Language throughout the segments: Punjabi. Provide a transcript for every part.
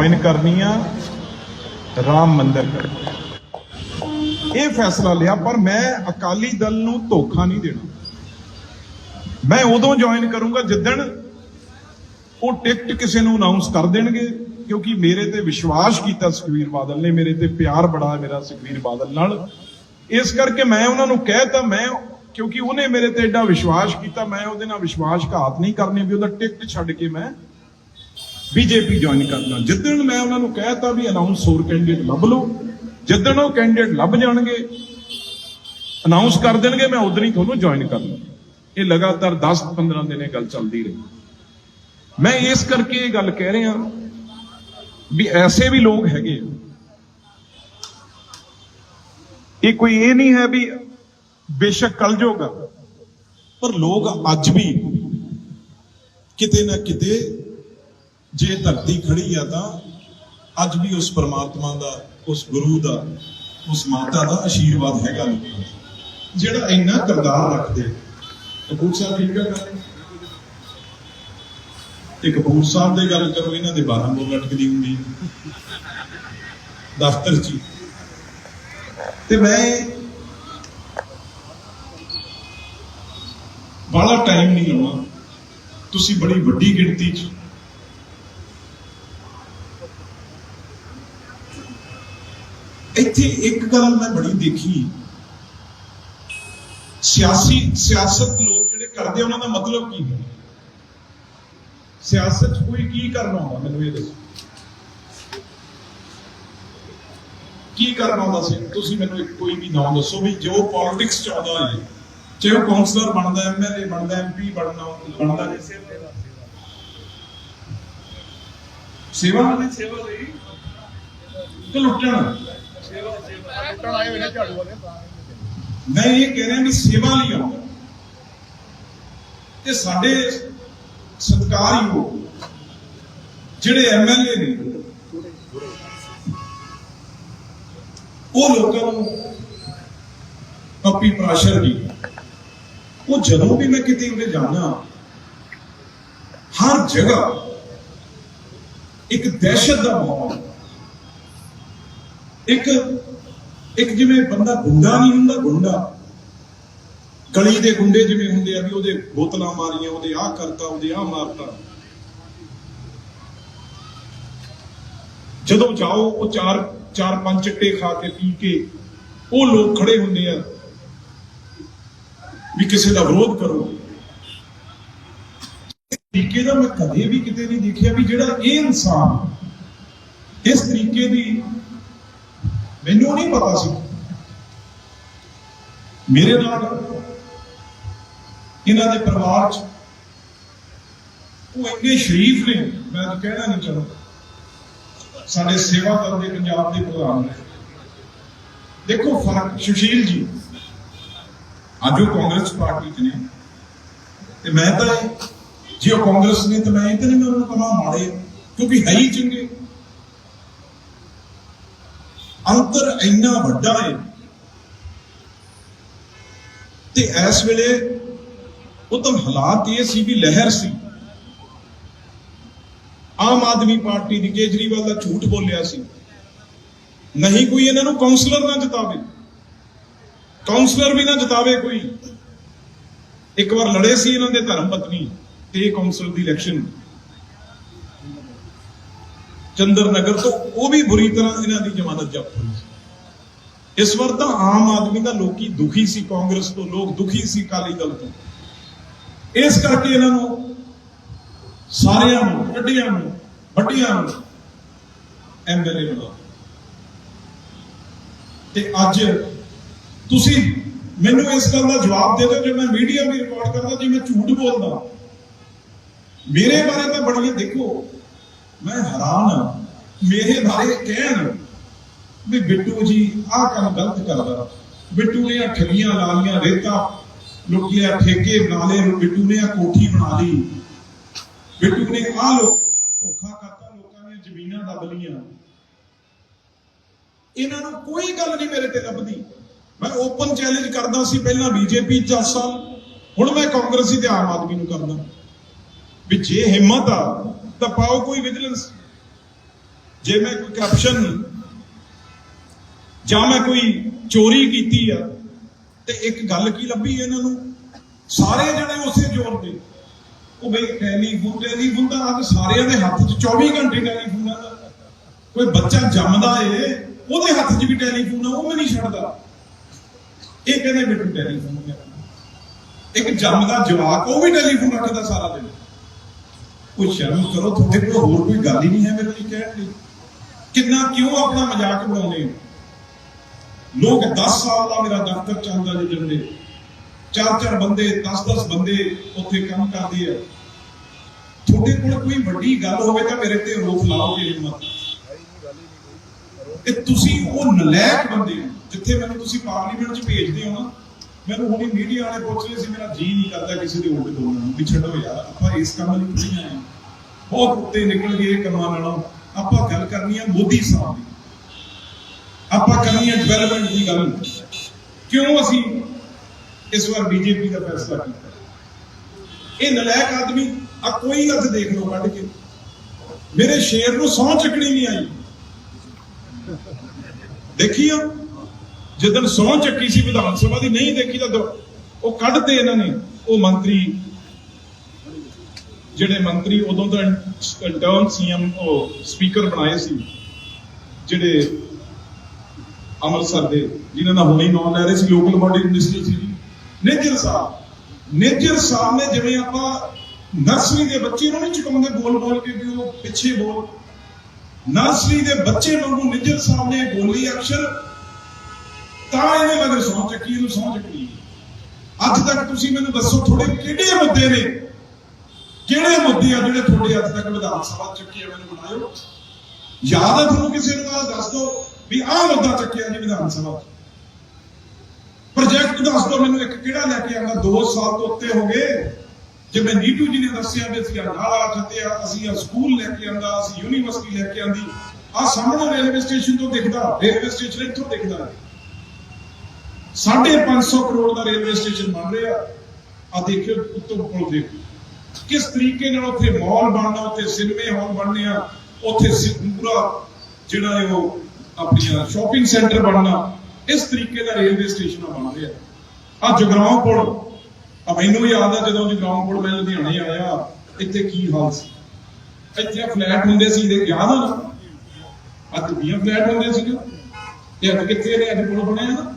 ਜੁਆਇਨ ਕਰਨੀ ਆ, ਰਾਮ ਮੰਦਿਰ ਇਹ ਫੈਸਲਾ ਲਿਆ, ਪਰ ਮੈਂ ਅਕਾਲੀ ਦਲ ਨੂੰ ਧੋਖਾ ਨਹੀਂ ਦੇਣਾ। ਮੈਂ ਉਦੋਂ ਜੁਆਇਨ ਕਰੂੰਗਾ ਜਿੱਦਣ ਉਹ ਟਿਕਟ ਕਿਸੇ ਨੂੰ ਅਨਾਉਂਸ ਕਰ ਦੇਣਗੇ, ਕਿਉਂਕਿ ਮੇਰੇ ਤੇ ਵਿਸ਼ਵਾਸ ਕੀਤਾ ਸੁਖਵੀਰ ਬਾਦਲ ਨੇ, ਮੇਰੇ ਤੇ ਪਿਆਰ ਬੜਾ ਮੇਰਾ ਸੁਖਵੀਰ ਬਾਦਲ ਨਾਲ। ਇਸ ਕਰਕੇ ਮੈਂ ਉਹਨਾਂ ਨੂੰ ਕਹਿਤਾ ਮੈਂ ਕਿਉਂਕਿ ਉਹਨੇ ਮੇਰੇ ਤੇ ਐਡਾ ਵਿਸ਼ਵਾਸ ਕੀਤਾ, ਮੈਂ ਉਹਦੇ ਨਾਲ ਵਿਸ਼ਵਾਸਘਾਤ ਨਹੀਂ ਕਰਨੀ ਵੀ ਉਹਦਾ ਟਿਕਟ ਛੱਡ ਕੇ ਮੈਂ ਬੀਜੇਪੀ ਜੁਆਇਨ ਕਰਨਾ। ਜਿੱਦਣ ਮੈਂ ਉਹਨਾਂ ਨੂੰ ਕਹਿਤਾ ਵੀ ਅਨਾਉਂਸ ਹੋਰ ਕੈਂਡੀਡੇਟ ਲੱਭ ਲਓ, ਜਿੱਦਣ ਉਹ ਕੈਂਡੀਡੇਟ ਲੱਭ ਜਾਣਗੇ ਅਨਾਉਂਸ ਕਰ ਦੇਣਗੇ, ਮੈਂ ਉਦੋਂ ਹੀ ਤੁਹਾਨੂੰ ਜੁਆਇਨ ਕਰ ਲਾਂ ਇਹ ਲਗਾਤਾਰ 10-15 ਦਿਨ ਇਹ ਗੱਲ ਚੱਲਦੀ ਰਹੀ। ਮੈਂ ਇਸ ਕਰਕੇ ਇਹ ਗੱਲ ਕਹਿ ਰਿਹਾ ਵੀ ਐਸੇ ਵੀ ਲੋਕ ਹੈਗੇ ਆ। ਇਹ ਕੋਈ ਇਹ ਨਹੀਂ ਹੈ ਵੀ ਬੇਸ਼ੱਕ ਕਲ ਜੋਗਾ ਪਰ ਲੋਕ ਅੱਜ ਵੀ ਕਿਤੇ ਨਾ ਕਿਤੇ ਜੇ ਧਰਤੀ ਖੜੀ ਆ ਤਾਂ ਅੱਜ ਵੀ ਉਸ ਪਰਮਾਤਮਾ ਦਾ, ਉਸ ਗੁਰੂ ਦਾ, ਉਸ ਮਾਤਾ ਦਾ ਆਸ਼ੀਰਵਾਦ ਹੈਗਾ ਲੋਕਾਂ ਤੇ। ਜਿਹੜਾ ਇੰਨਾ ਕਰਤਾਰ ਰੱਖਦੇ ਕਪੂਰ ਸਾਹਿਬ ਠੀਕ ਹੈ ਗੱਲ ਤੇ ਕਪੂਰ ਸਾਹਿਬ ਦੀ ਗੱਲ ਕਰੋ, ਇਹਨਾਂ ਦੇ 12 ਬੋਲ ਲਟਕਦੀ ਹੁੰਦੀ ਦਫ਼ਤਰ 'ਚ ਹੀ। ਤੇ ਮੈਂ ਬੜਾ ਟਾਈਮ ਨਹੀਂ ਲਾਉਣਾ ਤੁਸੀਂ ਬੜੀ ਵੱਡੀ ਗਿਣਤੀ 'ਚ ਇੱਥੇ ਇੱਕ ਗੱਲ ਮੈਂ ਬੜੀ ਦੇਖੀ। ਸਿਆਸੀ, ਸਿਆਸਤ ਲੋਕ ਜਿਹੜੇ ਕਰਦੇ ਉਹਨਾਂ ਦਾ ਮਤਲਬ ਕੀ ਹੈ? ਸਿਆਸਤ ਕੋਈ ਕੀ ਕਰਨਾ ਹੁੰਦਾ ਮੈਨੂੰ ਇਹ ਦੱਸੋ। ਕੀ ਕਰਨਾ ਹੁੰਦਾ ਸੀ? ਤੁਸੀਂ ਮੈਨੂੰ ਇੱਕ ਕੋਈ ਵੀ ਨਾਮ ਦੱਸੋ ਵੀ ਜੋ ਪੋਲਿਟਿਕਸ ਚ ਆਉਂਦਾ ਹੈ ਚਾਹੇ ਉਹ ਕਾਉਂਸਲਰ ਬਣਦਾ ਐਮਐਲਏ ਬਣਦਾ ਐਮਪੀ ਬਣਨਾ, ਬਣਦਾ ਸੇਵਾ ਨਹੀਂ ਸੇਵਾ ਲਈ ਕਿ ਲੁੱਟਣ। ਲੁੱਟਣ ਆਏ ਹੋਏ ਨੇ ਝਾੜੂ ਵਾਲੇ। ਮੈਂ ਇਹ ਕਹਿ ਰਿਹਾ ਵੀ ਸੇਵਾ ਲਈ ਆਉਂਦਾ ਤੇ ਸਾਡੇ ਸਤਿਕਾਰਯੋਗ ਜਿਹੜੇ ਐਮਐਲਏ ਨੇ, ਉਹ ਲੋਕਾਂ ਨੂੰ ਪੱਪੀ ਪ੍ਰਾਸ਼ਰ ਦੀ ਉਹ ਜਦੋਂ ਵੀ ਮੈਂ ਕਿਤੇ ਉਹਦੇ ਜਾਣਾ ਹਰ ਜਗ੍ਹਾ ਇੱਕ ਦਹਿਸ਼ਤ ਦਾ ਮਾਹੌਲ ਇੱਕ ਇੱਕ ਜਿਵੇਂ ਬੰਦਾ ਗੁੰਡਾ ਨਹੀਂ ਹੁੰਦਾ, ਗੁੰਡਾ। ਗਲੀ ਦੇ ਗੁੰਡੇ ਜਿਵੇਂ ਹੁੰਦੇ ਆ ਵੀ ਉਹਦੇ ਬੋਤਲਾਂ ਮਾਰੀਆਂ, ਉਹਦੇ ਆਹ ਕਰਤਾ, ਉਹਦੇ ਆਹ ਮਾਰਤਾ। ਜਦੋਂ ਜਾਓ, ਉਹ ਚਾਰ ਚਾਰ ਪੰਜ ਚਿੱਟੇ ਖਾ ਕੇ, ਪੀ ਕੇ, ਉਹ ਲੋਕ ਖੜੇ ਹੁੰਦੇ ਆ ਵੀ ਕਿਸੇ ਦਾ ਵਿਰੋਧ ਕਰੋ। ਤਰੀਕੇ ਦਾ ਮੈਂ ਕਦੇ ਵੀ ਕਿਤੇ ਨਹੀਂ ਦੇਖਿਆ ਵੀ ਜਿਹੜਾ ਇਹ ਇਨਸਾਨ ਇਸ ਤਰੀਕੇ ਦੀ ਮੈਨੂੰ ਨਹੀਂ ਪਤਾ ਸੀ। ਮੇਰੇ ਨਾਲ ਇਹਨਾਂ ਦੇ ਪਰਿਵਾਰ ਚ ਉਹ ਇੰਨੇ ਸ਼ਰੀਫ ਨੇ, ਮੈਂ ਤਾਂ ਕਹਿਣਾ ਨਹੀਂ ਚਾਹੁੰਦਾ। ਸਾਡੇ ਸੇਵਾ ਕਰਦੇ ਪੰਜਾਬ ਦੇ ਪ੍ਰਧਾਨ ਨੇ। ਦੇਖੋ ਫ਼ਰਕ, ਸੁਸ਼ੀਲ ਜੀ, ਅੱਜ ਉਹ ਕਾਂਗਰਸ ਪਾਰਟੀ ਚ ਨੇ। ਤੇ ਮੈਂ ਤਾਂ ਜੇ ਉਹ ਕਾਂਗਰਸ ਨੇ ਤਾਂ ਮੈਂ ਇਹ ਤਾਂ ਨਹੀਂ ਮੈਂ ਉਹਨਾਂ ਨੂੰ ਕਹਾਂ ਮਾੜੇ, ਕਿਉਂਕਿ ਹੈ ਹੀ ਚੰਗੇ। ਅੰਤਰ ਇੰਨਾ ਵੱਡਾ ਹੈ ਤੇ ਇਸ ਵੇਲੇ ਉਹ ਤਾਂ ਹਾਲਾਤ ਇਹ ਸੀ ਵੀ ਲਹਿਰ ਸੀ। ਆਮ ਆਦਮੀ ਪਾਰਟੀ ਦੀ ਕੇਜਰੀਵਾਲ ਦਾ ਝੂਠ ਬੋਲਿਆ ਸੀ। ਨਹੀਂ ਕੋਈ ਇਹਨਾਂ ਨੂੰ ਕਾਉਂਸਲਰ ਨਾ ਜਿਤਾਵੇ। ਕਾਉਂਸਲਰ ਵੀ ਨਾ ਜਿਤਾਵੇ ਕੋਈ। ਇੱਕ ਵਾਰ ਲੜੇ ਸੀ ਇਹਨਾਂ ਦੇ ਧਰਮ ਪਤਨੀ ਤੇ ਇਹ ਦੀ ਇਲੈਕਸ਼ਨ ਚੰਦਰ ਨਗਰ ਤੋਂ, ਉਹ ਵੀ ਬੁਰੀ ਤਰ੍ਹਾਂ ਇਹਨਾਂ ਦੀ ਜ਼ਮਾਨਤ ਜ਼ਬਤ ਹੋਈ ਇਸ ਵਾਰ ਤਾਂ ਆਮ ਆਦਮੀ ਦਾ ਲੋਕੀ ਦੁਖੀ ਸੀ, ਕਾਂਗਰਸ ਤੋਂ ਲੋਕ ਦੁਖੀ ਸੀ ਕਾਲੀ ਦਲ ਤੋਂ। ਇਸ ਕਰਕੇ ਇਹਨਾਂ ਨੂੰ ਸਾਰਿਆਂ ਨੂੰ, ਵੱਡਿਆਂ ਨੂੰ, ਵੱਡੀਆਂ ਨੂੰ ਐਮਐਲਏ ਬਣਾ ਤੇ ਅੱਜ ਤੁਸੀਂ ਮੈਨੂੰ ਇਸ ਗੱਲ ਦਾ ਜਵਾਬ ਦੇ ਦਿਓ, ਜੇ ਮੈਂ ਮੀਡੀਆ ਵੀ ਰਿਪੋਰਟ ਕਰਦਾ, ਜੇ ਮੈਂ ਝੂਠ ਬੋਲਦਾ। ਮੇਰੇ ਬਾਰੇ ਤਾਂ ਬੜੀਆਂ ਦੇਖੋ ਮੈਂ ਹੈਰਾਨ ਮੇਰੇ ਬਾਰੇ ਕਹਿਣ ਵੀ ਬਿੱਟੂ ਜੀ, ਆਹ ਕੰਮ ਗਲਤ ਕਰਦਾ। ਬਿੱਟੂ ਨੇ ਆ ਠੱਗੀਆਂ ਲਾ ਲੀਆਂ ਰੇਤਾ। ਲੋਕੀ ਆ ਠੇਕੇ ਬਣਾ ਲਏ ਬਿੱਟੂ ਨੇ ਆ ਕੋਠੀ ਬਣਾ ਲਈ। ਬਿੱਟੂ ਨੇ ਆ ਲੋਕਾਂ ਨਾਲ ਧੋਖਾ ਕਰਤਾ, ਲੋਕਾਂ ਦੀਆਂ ਜ਼ਮੀਨਾਂ ਦੱਬ ਲੀਆਂ ਇਹਨਾਂ ਨੂੰ ਕੋਈ ਗੱਲ ਨਹੀਂ ਮੇਰੇ ਤੇ ਲੱਭਦੀ। ਮੈਂ ਓਪਨ ਚੈਲੰਜ ਕਰਦਾ ਸੀ ਪਹਿਲਾਂ ਬੀਜੇਪੀ 10 ਸਾਲ ਹੁਣ ਮੈਂ ਕਾਂਗਰਸੀ ਤੇ ਆਮ ਆਦਮੀ ਨੂੰ ਕਰਦਾ। ਵੀ ਜੇ ਹਿੰਮਤ ਆ ਤਾਂ ਪਾਓ ਕੋਈ ਵਿਜੀਲੈਂਸ। ਜੇ ਮੈਂ ਕੋਈ ਕਰਪਸ਼ਨ ਜਾਂ ਮੈਂ ਕੋਈ ਚੋਰੀ ਕੀਤੀ ਆ, ਤੇ ਇੱਕ ਗੱਲ ਕੀ ਲੱਭੀ ਇਹਨਾਂ ਨੂੰ? ਸਾਰੇ ਜਣੇ ਉਸੇ ਜ਼ੋਰ ਦੇ। ਉਹ ਬਈ ਟੈਲੀਫੋਨ ਟੈਲੀਫੋਨ ਦਾ ਅੱਜ ਸਾਰਿਆਂ ਦੇ ਹੱਥ 'ਚ 24 ਘੰਟੇ ਟੈਲੀਫੋਨ ਆ। ਕੋਈ ਬੱਚਾ ਜੰਮਦਾ ਏ, ਉਹਦੇ ਹੱਥ 'ਚ ਵੀ ਟੈਲੀਫੋਨ ਆ, ਉਹ ਵੀ ਨਹੀਂ ਛੱਡਦਾ। ਇਹ ਕਹਿੰਦੇ ਮੈਨੂੰ ਟੈਲੀਫੋਨ ਇੱਕ ਜੰਮਦਾ ਜਵਾਕ, ਉਹ ਵੀ ਟੈਲੀਫੋਨ ਰੱਖਦਾ ਸਾਰਾ ਦਿਨ। ਕੋਈ ਸ਼ਰਮ ਕਰੋ ਤੁਹਾਡੇ ਕੋਲ ਹੋਰ ਕੋਈ ਗੱਲ ਹੀ ਨਹੀਂ ਹੈ ਮੇਰੇ ਲਈ ਕਹਿਣ ਦੀ। ਕਿੰਨਾ ਕਿਉਂ ਆਪਣਾ ਮਜ਼ਾਕ ਬਣਾਉਂਦੇ ਹੋ? ਲੋਕ 10 ਸਾਲ ਦਾ ਮੇਰਾ ਦਫ਼ਤਰ ਚੱਲਦਾ ਜੀ ਜੰਦੇ ਚਾਰ ਚਾਰ ਬੰਦੇ 10 10 ਬੰਦੇ ਉੱਥੇ ਕੰਮ ਕਰਦੇ ਆ। ਤੁਹਾਡੇ ਕੋਲ ਕੋਈ ਵੱਡੀ ਗੱਲ ਹੋਵੇ ਤਾਂ ਮੇਰੇ ਤੇ ਰੋਕ ਲਾਓਗੇ ਹਿੰਮਤ ਕਿ ਤੁਸੀਂ ਉਹ ਨਲਾਇਕ ਬੰਦੇ ਹੋ, ਜਿੱਥੇ ਮੈਨੂੰ ਤੁਸੀਂ ਪਾਰਲੀਮੈਂਟ 'ਚ ਭੇਜਦੇ ਹੋ ਨਾ। ਮੈਨੂੰ ਹੁਣੀ ਮੀਡੀਆ ਵਾਲੇ ਪੁੱਛ ਰਹੇ ਸੀ, ਮੇਰਾ ਜੀ ਨਹੀਂ ਕਰਦਾ ਕਿਸੇ ਦੇ ਉਲਟ ਬੋਲਣ ਨੂੰ, ਵੀ ਛੱਡੋ ਯਾਰ, ਆਪਾਂ ਇਸ ਕੰਮ ਲਈ ਨਹੀਂ ਆਏ। ਬਹੁਤ ਉੱਤੇ ਨਿਕਲ ਗਏ ਕੰਮਾਂ ਨਾਲੋਂ। ਆਪਾਂ ਗੱਲ ਕਰਨੀ ਹੈ ਮੋਦੀ ਸਾਹਿਬ ਦੀ। ਆਪਾਂ ਕਰਨੀ ਹੈ ਡਿਵੈਲਪਮੈਂਟ ਦੀ ਗੱਲ। ਕਿਉਂ ਅਸੀਂ ਇਸ ਵਾਰ ਬੀਜੇਪੀ ਦਾ ਫੈਸਲਾ ਕੀਤਾ? ਇਹ ਨਲਾਇਕ ਆਦਮੀ ਆ, ਕੋਈ ਹੱਥ ਦੇਖ ਲਓ ਕੱਢ ਕੇ। ਮੇਰੇ ਸ਼ੇਰ ਨੂੰ ਸੌਂ ਚੱਕਣੀ ਨਹੀਂ ਆਈ। ਦੇਖੀ ਜਦੋਂ ਸੌਂ ਚੱਕੀ ਸੀ ਵਿਧਾਨ ਸਭਾ ਦੀ, ਨਹੀਂ ਦੇਖੀ ਤਾਂ ਦੋ- ਉਹ ਕੱਢਤੇ ਇਹਨਾਂ ਨੇ। ਉਹ ਮੰਤਰੀ, ਜਿਹੜੇ ਮੰਤਰੀ ਉਦੋਂ ਦਾ ਇੰਟਰਨ ਸੀਐਮ, ਉਹ ਸਪੀਕਰ ਬਣਾਏ ਸੀ, ਜਿਹੜੇ ਅੰਮ੍ਰਿਤਸਰ ਦੇ, ਜਿਨ੍ਹਾਂ ਦਾ ਹੁਣੇ ਨਾਮ ਲੈ ਰਹੇ ਸੀ ਲੋਕਲ ਬਾਡੀ ਮਿਨਿਸਟਰ ਸੀ। ਨੇਜਰ ਸਾਹਿਬ ਨੇਜਰ ਸਾਹਿਬ ਨੇ ਜਿਵੇਂ ਆਪਾਂ ਨਰਸਰੀ ਦੇ ਬੱਚੇ ਨੂੰ ਨਹੀਂ ਚੁਕਾਉਂਦੇ ਬੋਲ ਬੋਲ ਕੇ ਵੀ ਉਹ ਪਿੱਛੇ ਬੋਲ। ਨਰਸਰੀ ਦੇ ਬੱਚੇ ਵਾਂਗੂ ਨਿੱਜਰ ਸਾਹਿਬ ਨੇ ਬੋਲੀ ਅਕਸ਼ਰ ਤਾਂ ਇਹਨੇ ਮਗਰ ਸੌਂ ਚੱਕੀ ਇਹਨੂੰ ਸੌਂ ਚੱਕੀ ਅੱਜ ਤੱਕ ਤੁਸੀਂ ਮੈਨੂੰ ਦੱਸੋ ਤੁਹਾਡੇ ਕਿਹੜੇ ਮੁੱਦੇ ਨੇ? ਕਿਹੜੇ ਮੁੱਦੇ ਆ ਜਿਹੜੇ ਤੁਹਾਡੇ ਅੱਜ ਤੱਕ ਵਿਧਾਨ ਸਭਾ 'ਚ ਚੱਕੇ ਆ ਮੈਨੂੰ ਬਣਾਇਓ? ਯਾਦ ਆ ਤੁਹਾਨੂੰ ਕਿਸੇ ਨੂੰ ਆਹ ਦੱਸ ਦਿਓ ਵੀ ਆਹ ਮੁੱਦਾ ਚੱਕਿਆ ਜੀ ਵਿਧਾਨ ਸਭਾ ਪ੍ਰੋਜੈਕਟ ਦੱਸ ਦਿਓ ਮੈਨੂੰ ਇੱਕ ਕਿਹੜਾ ਲੈ ਕੇ ਆਉਣਾ 2 ਸਾਲ ਤੋਂ ਉੱਤੇ ਹੋ ਗਏ। ਜਿਵੇਂ ਨੀਟੂ ਜੀ ਨੇ ਦੱਸਿਆ ਵੀ ਅਸੀਂ ਆਹ ਨਾਲਾ ਖੱਤਿਆ ਅਸੀਂ ਆ ਸਕੂਲ ਲੈ ਕੇ ਆਂਦਾ ਅਸੀਂ ਯੂਨੀਵਰਸਿਟੀ ਲੈ ਕੇ ਆਂਦੀ ਆ ਸਾਹਮਣੇ ਰੇਲਵੇ ਸਟੇਸ਼ਨ ਤੋਂ ਦਿਖਦਾ ਰੇਲਵੇ ਸਟੇਸ਼ਨ ਇੱਥੋਂ ਦਿਖਦਾ। 550 ਕਰੋੜ ਦਾ ਰੇਲਵੇ ਸਟੇਸ਼ਨ ਬਣ ਰਿਹਾ। ਆ ਦੇਖਿਓ ਉੱਤੋਂ ਕੋਲ ਦੇਖੋ ਕਿਸ ਤਰੀਕੇ ਨਾਲ ਉੱਥੇ ਮਾਲ ਬਣਨਾ, ਉੱਥੇ ਸਿਨੇਮੇ ਹਾਲ ਬਣਨੇ ਆ, ਉੱਥੇ ਪੂਰਾ ਜਿਹੜਾ ਹੈ ਉਹ ਆਪਣੀਆਂ ਸ਼ਾਪਿੰਗ ਸੈਂਟਰ ਬਣਨਾ, ਇਸ ਤਰੀਕੇ ਦਾ ਰੇਲਵੇ ਸਟੇਸ਼ਨ ਬਣ ਰਿਹਾ। ਆ ਜਗਰਾਉਂ ਪੁਲ ਆ ਮੈਨੂੰ ਯਾਦ ਆ ਜਦੋਂ ਜਗਰਾਉਂ ਪੁਲ ਮੈਂ ਲੁਧਿਆਣੇ ਆਇਆ, ਇੱਥੇ ਕੀ ਹਾਲ ਸੀ? ਇੱਥੇ ਫਲੈਟ ਹੁੰਦੇ ਸੀ, ਇਹਦੇ ਯਾਦ ਆ ਅੱਜ ਵੀਹ ਫਲੈਟ ਹੁੰਦੇ ਸੀ ਤੇ ਅੱਜ ਕਿੱਥੇ ਨੇ? ਅੱਜ ਪੁਲ ਬਣਿਆ ਨਾ?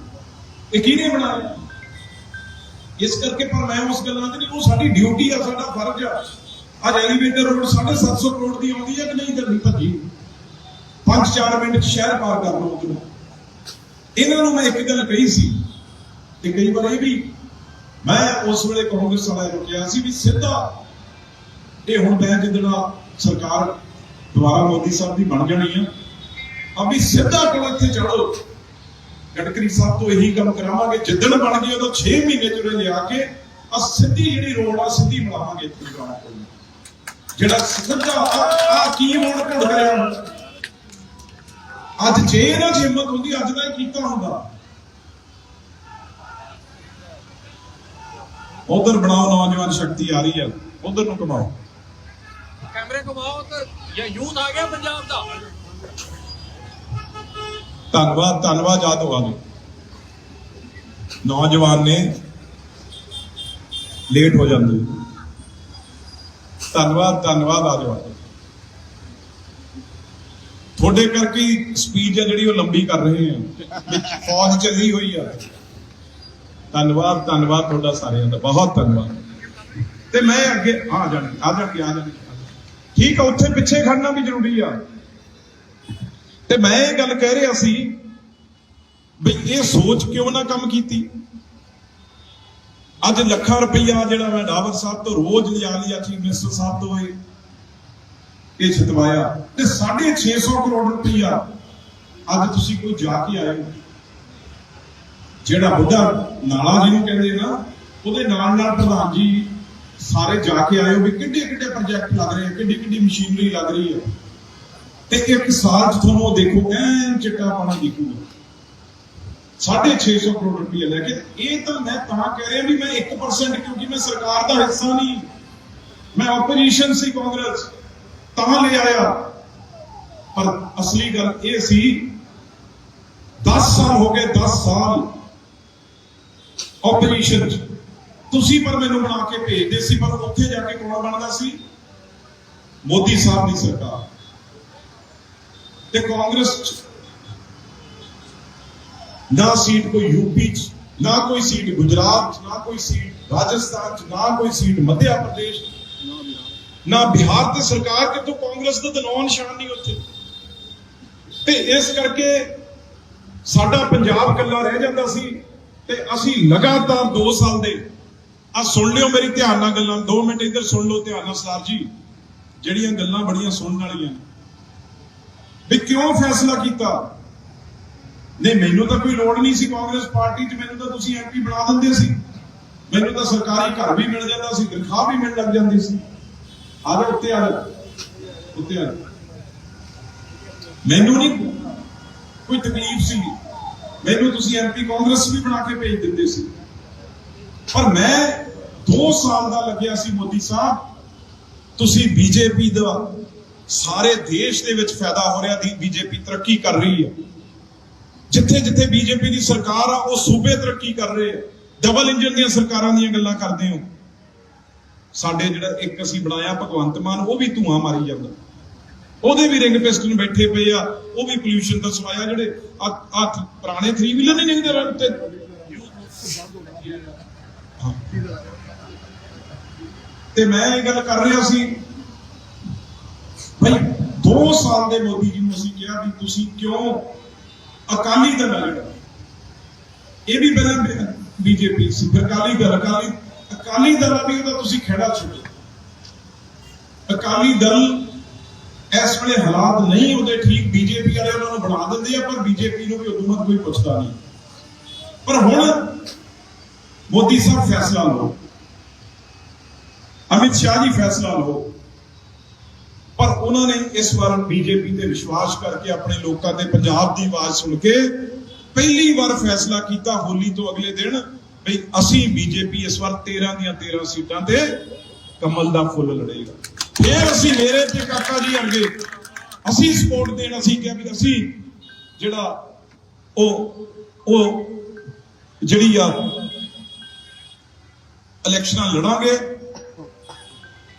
ਇਹ ਕਿਹਨੇ ਬਣਾਇਆ? ਇਸ ਕਰਕੇ ਪਰ ਮੈਂ ਉਸ ਗੱਲਾਂ ਤੇ ਨਹੀਂ, ਉਹ ਸਾਡੀ ਡਿਊਟੀ ਆ, ਸਾਡਾ ਫਰਜ਼ ਆ। ਅੱਜ ਐਲੀਵੇਟਰ ਰੋਡ 750 ਕਰੋੜ ਦੀ ਆਉਂਦੀ ਹੈ ਕਿ ਨਹੀਂ ਕਰਨੀ ਭੱਜੀ? 5-4 ਮਿੰਟ ਸ਼ਹਿਰ ਪਾਰ ਕਰ ਲਓ ਇਹਨਾਂ ਨੂੰ ਮੈਂ ਇੱਕ ਗੱਲ ਕਹੀ ਸੀ, ਤੇ ਕਈ ਵਾਰ ਇਹ ਵੀ ਮੈਂ ਉਸ ਵੇਲੇ ਕਾਂਗਰਸ ਵਾਲਾ ਨੂੰ ਸੀ ਵੀ ਸਿੱਧਾ ਇਹ ਹੁਣ ਮੈਂ ਜਿੱਦਣਾ ਸਰਕਾਰ ਦੁਆਰਾ ਮੋਦੀ ਸਾਹਿਬ ਦੀ ਬਣ ਜਾਣੀ ਆ ਆ ਵੀ ਸਿੱਧਾ ਕੋਲ ਇੱਥੇ ਚੜੋ ਗਡਕਰੀ ਸਾਹਿਬ ਤੋਂ ਇਹੀ ਕੰਮ ਕਰਾਵਾਂਗੇ, ਜਿੱਦਣ ਬਣ ਗਈ ਉਦੋਂ 6 ਮਹੀਨੇ ਚ ਉਰੇ ਲਿਆ ਕੇ ਆ ਸਿੱਧੀ ਜਿਹੜੀ ਰੋਡ ਆ, ਸਿੱਧੀ ਬਣਾਵਾਂਗੇ ਇੱਥੇ ਗਰਾਊਂਡ ਕੋਲ ਜਿਹੜਾ ਸਿੱਧਾ ਆ ਕੀ ਰੋਡ ਘੁੱਟ ਕਰਿਆ ਅੱਜ ਜੇ ਇਹਨਾਂ ਚ ਹਿੰਮਤ ਹੁੰਦੀ, ਅੱਜ ਦਾ ਇਹ ਕੀਤਾ ਹੁੰਦਾ। ਉਧਰ ਬਣਾਓ ਨੌਜਵਾਨ ਸ਼ਕਤੀ, ਆ ਰਹੀ ਹੈ। ਉਧਰ ਨੂੰ ਕਮਾਓ ਕੈਮਰੇ ਕਮਾਓ ਤੇ ਯੂਥ ਆ ਗਿਆ ਪੰਜਾਬ ਦਾ। ਧੰਨਵਾਦ ਧੰਨਵਾਦ ਯਾਦ ਆ ਗਏ ਨੌਜਵਾਨ ਨੇ ਲੇਟ ਹੋ ਜਾਂਦੇ। ਧੰਨਵਾਦ ਧੰਨਵਾਦ ਆ ਜਾਓ। ਤੁਹਾਡੇ ਕਰਕੇ ਸਪੀਚ ਹੈ ਜਿਹੜੀ ਉਹ ਲੰਬੀ ਕਰ ਰਹੇ ਆ। ਵਿੱਚ ਫੌਜ ਚੱਲੀ ਹੋਈ ਆ। ਧੰਨਵਾਦ ਧੰਨਵਾਦ ਤੁਹਾਡਾ ਸਾਰਿਆਂ ਦਾ। ਬਹੁਤ ਧੰਨਵਾਦ। ਤੇ ਮੈਂ ਅੱਗੇ ਆ ਜਾਣਗੇ ਆ ਜਾਣਗੇ ਆ ਜਾਣਗੇ ਠੀਕ ਆ, ਉੱਥੇ ਪਿੱਛੇ ਖੜਨਾ ਵੀ ਜ਼ਰੂਰੀ ਆ। ਤੇ ਮੈਂ ਇਹ ਗੱਲ ਕਹਿ ਰਿਹਾ ਸੀ ਵੀ ਇਹ ਸੋਚ ਕਿਉਂ ਨਾ ਕੰਮ ਕੀਤੀ? ਅੱਜ ਲੱਖਾਂ ਰੁਪਈਆ ਜਿਹੜਾ ਮੈਂ ਡਾਵਰ ਸਾਹਿਬ ਤੋਂ ਰੋਜ਼ ਲਿਆ ਲਿਆ, ਚੀਫ ਮਿਨਿਸਟਰ ਸਾਹਿਬ ਤੋਂ ਇਹ ਇਹ ਛਤਵਾਇਆ ਤੇ 650 ਕਰੋੜ ਰੁਪਈਆ ਅੱਜ ਤੁਸੀਂ ਕੋਈ ਜਾ ਕੇ ਆਏ ਜਿਹੜਾ ਬੁੱਢਾ ਨਾਲਾ ਜਿਹਨੂੰ ਕਹਿੰਦੇ ਨਾ, ਉਹਦੇ ਨਾਲ ਨਾਲ ਪ੍ਰਧਾਨ ਜੀ ਸਾਰੇ ਜਾ ਕੇ ਆਏ ਹੋ ਵੀ ਕਿੱਡੇ ਕਿੱਡੇ ਪ੍ਰੋਜੈਕਟ ਲੱਗ ਰਹੇ ਆ ਕਿੱਡੀ ਕਿੱਡੀ ਮਸ਼ੀਨਰੀ ਲੱਗ ਰਹੀ ਹੈ ਤੇ ਇੱਕ ਸਾਲ ਚ ਤੁਹਾਨੂੰ ਉਹ ਦੇਖੋ, ਐਨ ਚਿੱਟਾ ਪਾਣਾ ਦਿਖੂਗਾ 650 ਕਰੋੜ ਰੁਪਏ ਲੈ ਕੇ, ਇਹ ਤਾਂ ਮੈਂ ਤਾਂ ਕਹਿ ਰਿਹਾ ਵੀ ਮੈਂ 1% ਕਿਉਂਕਿ ਮੈਂ ਸਰਕਾਰ ਦਾ ਹਿੱਸਾ ਨਹੀਂ। ਮੈਂ ਆਪੋਜੀਸ਼ਨ ਸੀ ਕਾਂਗਰਸ, ਤਾਂ ਲੈ ਆਇਆ। ਪਰ ਅਸਲੀ ਗੱਲ ਇਹ ਸੀ 10 ਸਾਲ ਹੋ ਗਏ 10 ਸਾਲ ਆਪੋਜੀਸ਼ਨ ਚ। ਤੁਸੀਂ ਪਰ ਮੈਨੂੰ ਬਣਾ ਕੇ ਭੇਜਦੇ ਸੀ, ਪਰ ਉੱਥੇ ਜਾ ਕੇ ਕੌਣ ਬਣਦਾ ਸੀ? ਮੋਦੀ ਸਾਹਿਬ ਦੀ ਸਰਕਾਰ। ਤੇ ਕਾਂਗਰਸ ਚ ਨਾ ਸੀਟ ਕੋਈ ਯੂਪੀ ਚ, ਨਾ ਕੋਈ ਸੀਟ ਗੁਜਰਾਤ ਚ, ਨਾ ਕੋਈ ਸੀਟ ਰਾਜਸਥਾਨ ਚ, ਨਾ ਕੋਈ ਸੀਟ ਮੱਧ ਪ੍ਰਦੇਸ਼ ਨਾ ਬਿਹਾਰ ਤੇ ਸਰਕਾਰ ਕਿਤੋਂ ਕਾਂਗਰਸ ਦਾ ਤਾਂ ਨਾਂ ਨਿਸ਼ਾਨ ਨਹੀਂ ਉੱਥੇ। ਤੇ ਇਸ ਕਰਕੇ ਸਾਡਾ ਪੰਜਾਬ ਕੱਲਾ ਰਹਿ ਜਾਂਦਾ ਸੀ ਤੇ ਅਸੀਂ ਲਗਾਤਾਰ 2 ਸਾਲ ਦੇ, ਆ ਸੁਣ ਲਿਓ ਮੇਰੀ ਧਿਆਨ ਨਾਲ ਗੱਲਾਂ 2 ਮਿੰਟ ਇੱਧਰ ਸੁਣ ਲਓ ਧਿਆਨ ਨਾਲ ਸਰਦਾਰ ਜੀ, ਜਿਹੜੀਆਂ ਗੱਲਾਂ ਬੜੀਆਂ ਸੁਣਨ ਵਾਲੀਆਂ ਵੀ ਕਿਉਂ ਫੈਸਲਾ ਕੀਤਾ? ਨਹੀਂ, ਮੈਨੂੰ ਤਾਂ ਕੋਈ ਲੋੜ ਨਹੀਂ ਸੀ ਕਾਂਗਰਸ ਪਾਰਟੀ 'ਚ, ਮੈਨੂੰ ਤਾਂ ਤੁਸੀਂ ਐਮਪੀ ਬਣਾ ਦਿੰਦੇ ਸੀ। ਮੈਨੂੰ ਤਾਂ ਸਰਕਾਰੀ ਘਰ ਵੀ ਮਿਲ ਜਾਂਦਾ ਸੀ, ਤਨਖਾਹ ਵੀ ਮਿਲ ਲੱਗ ਜਾਂਦੀ ਸੀ। ਆ ਉੱਤੇ ਆ ਉੱਤੇ ਆ ਮੈਨੂੰ ਨਹੀਂ ਕੋਈ ਤਕਲੀਫ ਸੀ। ਮੈਨੂੰ ਤੁਸੀਂ ਐਮਪੀ ਕਾਂਗਰਸ ਵੀ ਬਣਾ ਕੇ ਭੇਜ ਦਿੰਦੇ ਸੀ। ਪਰ ਮੈਂ 2 ਸਾਲ ਦਾ ਲੱਗਿਆ ਸੀ ਮੋਦੀ ਸਾਹਿਬ। ਤੁਸੀਂ ਬੀਜੇਪੀ ਦਾ ਸਾਰੇ ਦੇਸ਼ ਦੇ ਵਿੱਚ ਫਾਇਦਾ ਹੋ ਰਿਹਾ ਦੀ ਬੀਜੇਪੀ ਤਰੱਕੀ ਕਰ ਰਹੀ ਹੈ। ਜਿੱਥੇ ਜਿੱਥੇ ਬੀਜੇਪੀ ਦੀ ਸਰਕਾਰ ਆ, ਉਹ ਸੂਬੇ ਤਰੱਕੀ ਕਰ ਰਹੇ ਆ। ਡਬਲ ਇੰਜਨ ਦੀਆਂ ਸਰਕਾਰਾਂ ਦੀਆਂ ਗੱਲਾਂ ਕਰਦੇ ਹੋ। ਸਾਡੇ ਜਿਹੜਾ ਇੱਕ ਅਸੀਂ ਬਣਾਇਆ ਭਗਵੰਤ ਮਾਨ, ਉਹ ਵੀ ਧੂਆਂ ਮਾਰੀ ਜਾਂਦਾ। ਉਹਦੇ ਵੀ ਰਿੰਗ ਪਿਸਟਨ ਬੈਠੇ ਪਏ ਆ, ਉਹ ਵੀ ਪੋਲੂਸ਼ਨ ਦਾ ਸਵਾਇਆ ਜਿਹੜੇ ਹੱਥ ਪੁਰਾਣੇ 3 ਵੀਲਰ ਨਹੀਂ ਨਿਕਦੇ ਉੱਤੇ। ਹਾਂ। ਤੇ ਮੈਂ ਇਹ ਗੱਲ ਕਰ ਰਿਹਾ ਸੀ ਭਾਈ 2 ਸਾਲ ਦੇ ਮੋਦੀ ਜੀ ਨੂੰ ਅਸੀਂ ਕਿਹਾ ਵੀ ਤੁਸੀਂ ਕਿਉਂ ਅਕਾਲੀ ਦਲ ਆ ਇਹ ਵੀ ਪਹਿਲਾਂ ਬੀਜੇਪੀ ਸੀ, ਫਿਰ ਅਕਾਲੀ ਦਲ, ਅਕਾਲੀ ਅਕਾਲੀ ਦਲ ਵੀ ਉਹਦਾ ਤੁਸੀਂ ਖੇੜਾ ਛੱਡੋ। ਅਕਾਲੀ ਦਲ ਇਸ ਵੇਲੇ ਹਾਲਾਤ ਨਹੀਂ ਉਹਦੇ ਠੀਕ, ਬੀਜੇਪੀ ਵਾਲੇ ਉਹਨਾਂ ਨੂੰ ਬਣਾ ਦਿੰਦੇ ਆ, ਪਰ ਬੀਜੇਪੀ ਨੂੰ ਵੀ ਉਦੋਂ ਮਤ ਕੋਈ ਪੁੱਛਦਾ ਨਹੀਂ। ਪਰ ਹੁਣ ਮੋਦੀ ਸਾਹਿਬ ਫੈਸਲਾ ਲਓ। ਅਮਿਤ ਸ਼ਾਹ ਜੀ ਫੈਸਲਾ ਲਓ। ਪਰ ਉਹਨਾਂ ਨੇ ਇਸ ਵਾਰ ਬੀਜੇਪੀ ਤੇ ਵਿਸ਼ਵਾਸ ਕਰਕੇ ਆਪਣੇ ਲੋਕਾਂ ਤੇ ਪੰਜਾਬ ਦੀ ਆਵਾਜ਼ ਸੁਣ ਕੇ ਪਹਿਲੀ ਵਾਰ ਫੈਸਲਾ ਕੀਤਾ ਹੋਲੀ ਤੋਂ ਅਗਲੇ ਦਿਨ ਵੀ ਅਸੀਂ ਬੀਜੇਪੀ ਇਸ ਵਾਰ 13 ਦੀਆਂ 13 ਸੀਟਾਂ ਤੇ ਕਮਲ ਦਾ ਫੁੱਲ ਲੜੇਗਾ। ਫਿਰ ਅਸੀਂ ਮੇਰੇ ਤੇ ਕਾਕਾ ਜੀ ਅੱਗੇ ਅਸੀਂ ਸਪੋਰਟ ਦੇਣ ਅਸੀਂ ਕਿਹਾ ਵੀ ਅਸੀਂ ਜਿਹੜਾ ਉਹ ਉਹ ਜਿਹੜੀ ਆ ਇਲੈਕਸ਼ਨਾਂ ਲੜਾਂਗੇ,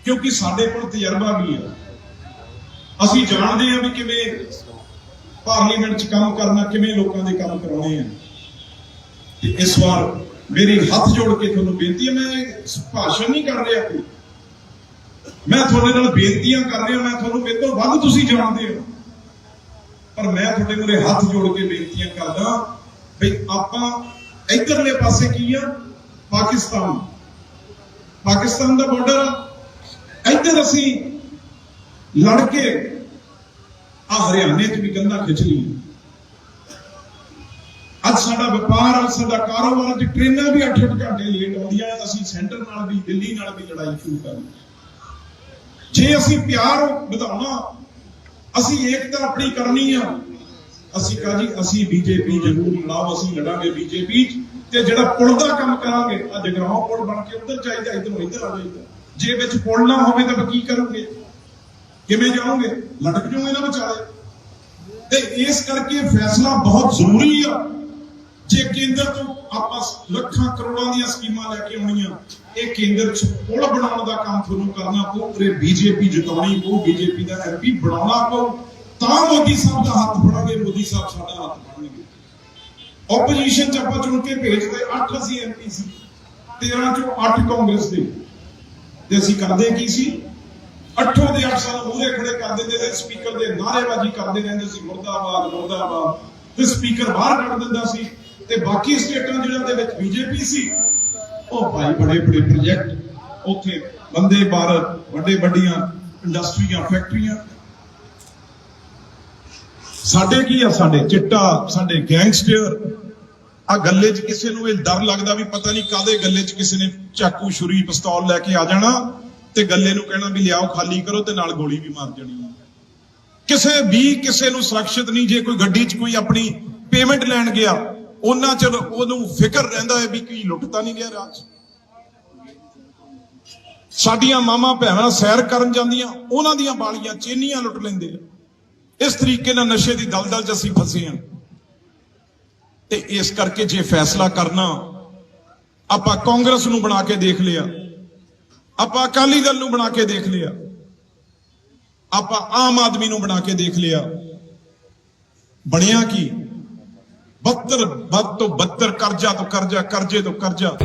ਕਿਉਂਕਿ ਸਾਡੇ ਕੋਲ ਤਜਰਬਾ ਵੀ ਹੈ ਅਸੀਂ ਜਾਣਦੇ ਹਾਂ ਵੀ ਕਿਵੇਂ ਪਾਰਲੀਮੈਂਟ 'ਚ ਕੰਮ ਕਰਨਾ, ਕਿਵੇਂ ਲੋਕਾਂ ਦੇ ਕੰਮ ਕਰਾਉਣੇ ਆ। ਤੇ ਇਸ ਵਾਰ ਮੇਰੀ ਹੱਥ ਜੋੜ ਕੇ ਤੁਹਾਨੂੰ ਬੇਨਤੀ ਹੈ, ਮੈਂ ਭਾਸ਼ਣ ਨਹੀਂ ਕਰ ਰਿਹਾ ਕੋਈ। ਮੈਂ ਤੁਹਾਡੇ ਨਾਲ ਬੇਨਤੀਆਂ ਕਰ ਰਿਹਾ, ਮੈਂ ਤੁਹਾਨੂੰ ਮੇਰੇ ਤੋਂ ਵੱਧ ਤੁਸੀਂ ਜਾਣਦੇ ਹੋ। ਪਰ ਮੈਂ ਤੁਹਾਡੇ ਮੂਹਰੇ ਹੱਥ ਜੋੜ ਕੇ ਬੇਨਤੀਆਂ ਕਰਦਾ ਵੀ ਆਪਾਂ ਇਧਰਲੇ ਪਾਸੇ ਕੀ ਆ? ਪਾਕਿਸਤਾਨ। ਪਾਕਿਸਤਾਨ ਦਾ ਬਾਰਡਰ ਆ। ਇੱਧਰ ਅਸੀਂ ਲੜ ਕੇ ਆ ਹਰਿਆਣੇ 'ਚ ਵੀ ਕੰਧਾਂ ਖਿੱਚ ਲਈਆਂ ਅੱਜ ਸਾਡਾ ਵਪਾਰ, ਅੱਜ ਸਾਡਾ ਕਾਰੋਬਾਰ, ਅੱਜ ਟ੍ਰੇਨਾਂ ਵੀ 8-8 ਘੰਟੇ ਲੇਟ ਆਉਂਦੀਆਂ ਅਸੀਂ ਸੈਂਟਰ ਨਾਲ ਵੀ, ਦਿੱਲੀ ਨਾਲ ਵੀ ਲੜਾਈ ਸ਼ੁਰੂ ਕਰ ਜੇ ਅਸੀਂ ਪਿਆਰ ਵਧਾਉਣਾ, ਅਸੀਂ ਏਕਤਾ ਆਪਣੀ ਕਰਨੀ ਆ, ਅਸੀਂ ਕਹਾ ਜੀ, ਅਸੀਂ ਬੀਜੇਪੀ ਜ਼ਰੂਰ ਲੜਾਓ, ਅਸੀਂ ਲੜਾਂਗੇ ਬੀਜੇਪੀ ਤੇ ਜਿਹੜਾ ਪੁਲ ਦਾ ਕੰਮ ਕਰਾਂਗੇ, ਅੱਜ ਜਗਰਾਉਂ ਪੁਲ ਬਣ ਕੇ ਉੱਧਰ ਚਾਹੀਦਾ ਇਧਰੋਂ ਇੱਧਰ ਆ ਜਾਈਦਾ। ਜੇ ਵਿੱਚ ਪੁਲ ਨਾ ਹੋਵੇ ਤਾਂ ਕੀ ਕਰੋਗੇ? ਕਿਵੇਂ ਜਾਓਗੇ? ਲਟਕ ਜਾਓਗੇ ਨਾ ਵਿਚਾਲੇ। ਤੇ ਇਸ ਕਰਕੇ ਫੈਸਲਾ ਬਹੁਤ ਜ਼ਰੂਰੀ ਆ। ਜੇ ਕੇਂਦਰ ਤੋਂ ਆਪਾਂ ਲੱਖਾਂ ਕਰੋੜਾਂ ਦੀਆਂ ਸਕੀਮਾਂ ਲੈ ਕੇ ਆਉਣੀਆਂ, ਇਹ ਕੇਂਦਰ 'ਚ ਪੁਲ ਬਣਾਉਣ ਦਾ ਕੰਮ ਤੁਹਾਨੂੰ ਕਰਨਾ ਪਊ ਪੂਰੇ ਬੀਜੇਪੀ ਜਿਤਾਉਣੀ ਪਊ ਬੀਜੇਪੀ ਦਾ ਐਮਪੀ ਬਣਾਉਣਾ ਪਊ, ਤਾਂ ਮੋਦੀ ਸਾਹਿਬ ਦਾ ਹੱਥ ਫੜਾਂਗੇ ਮੋਦੀ ਸਾਹਿਬ ਸਾਡਾ ਹੱਥ ਫੜਨਗੇ। ਆਪੋਜੀਸ਼ਨ 'ਚ ਆਪਾਂ ਚੁਣ ਕੇ ਭੇਜਦੇ 8 ਅਸੀਂ ਐਮਪੀ ਸੀ 13 ਚੋਂ 8 ਕਾਂਗਰਸ ਦੇ। ਤੇ ਅਸੀਂ ਕਰਦੇ ਕੀ ਸੀ? ਅੱਠੋਂ ਦੇ ਅੱਠ ਸਾਲ ਮੂਹਰੇ ਖੜੇ ਕਰ ਦਿੰਦੇ ਤੇ ਸਪੀਕਰ ਦੇ ਨਾਅਰੇਬਾਜ਼ੀ ਕਰਦੇ ਰਹਿੰਦੇ ਸੀ, ਮੁਰਦਾਬਾਦ ਮੁਰਦਾਬਾਦ। ਤੇ ਸਪੀਕਰ ਬਾਹਰ ਕੱਢ ਦਿੰਦਾ ਸੀ ਤੇ ਬਾਕੀ ਸਟੇਟਾਂ ਜਿਹੜਾਂ ਦੇ ਵਿੱਚ ਬੀਜੇਪੀ ਸੀ, ਉਹ ਭਾਈ ਬੜੇ ਬੜੇ ਪ੍ਰੋਜੈਕਟ ਉੱਥੇ ਬੰਦੇ ਭਾਰਤ, ਵੱਡੇ ਵੱਡੀਆਂ ਇੰਡਸਟਰੀਆਂ ਫੈਕਟਰੀਆਂ ਸਾਡੇ ਕੀ ਆ, ਸਾਡੇ ਚਿੱਟਾ, ਸਾਡੇ ਗੈਂਗਸਟਰ ਆ ਗੱਲੇ 'ਚ ਕਿਸੇ ਨੂੰ ਇਹ ਡਰ ਲੱਗਦਾ ਵੀ ਪਤਾ ਨਹੀਂ ਕਾਦੇ ਗੱਲੇ 'ਚ ਕਿਸੇ ਨੇ ਚਾਕੂ, ਛੁਰੀ, ਪਿਸਤੌਲ ਲੈ ਕੇ ਆ ਜਾਣਾ। ਤੇ ਗੱਲੇ ਨੂੰ ਕਹਿਣਾ ਵੀ ਲਿਆਓ, ਖਾਲੀ ਕਰੋ ਤੇ ਨਾਲ ਗੋਲੀ ਵੀ ਮਾਰ ਜਾਣੀ ਕਿਸੇ ਵੀ ਕਿਸੇ ਨੂੰ ਸੁਰੱਖਿਅਤ ਨਹੀਂ, ਜੇ ਕੋਈ ਗੱਡੀ 'ਚ ਕੋਈ ਆਪਣੀ ਪੇਮੈਂਟ ਲੈਣ ਗਿਆ, ਉਹਨਾਂ ਚ ਉਹਨੂੰ ਫਿਕਰ ਰਹਿੰਦਾ ਹੈ ਵੀ ਕੀ ਲੁੱਟਤਾ ਨਹੀਂ ਗਿਆ ਰਾਜ ਸਾਡੀਆਂ ਮਾਮਾ ਭੈਣਾਂ ਸੈਰ ਕਰਨ ਜਾਂਦੀਆਂ, ਉਹਨਾਂ ਦੀਆਂ ਬਾਲੀਆਂ ਚੇਨੀਆਂ ਲੁੱਟ ਲੈਂਦੇ ਆ। ਇਸ ਤਰੀਕੇ ਨਾਲ ਨਸ਼ੇ ਦੀ ਦਲਦਲ 'ਚ ਅਸੀਂ ਫਸੇ ਹਾਂ। ਤੇ ਇਸ ਕਰਕੇ ਜੇ ਫੈਸਲਾ ਕਰਨਾ, ਆਪਾਂ ਕਾਂਗਰਸ ਨੂੰ ਬਣਾ ਕੇ ਦੇਖ ਲਿਆ। ਆਪਾਂ ਅਕਾਲੀ ਦਲ ਨੂੰ ਬਣਾ ਕੇ ਦੇਖ ਲਿਆ ਆਪਾਂ ਆਮ ਆਦਮੀ ਨੂੰ ਬਣਾ ਕੇ ਦੇਖ ਲਿਆ ਬਣਿਆ ਕੀ 72 ਵੱਧ ਤੋਂ 72 ਕਰਜ਼ਾ ਤੋਂ ਕਰਜ਼ਾ ਕਰਜ਼ੇ ਤੋਂ ਕਰਜ਼ਾ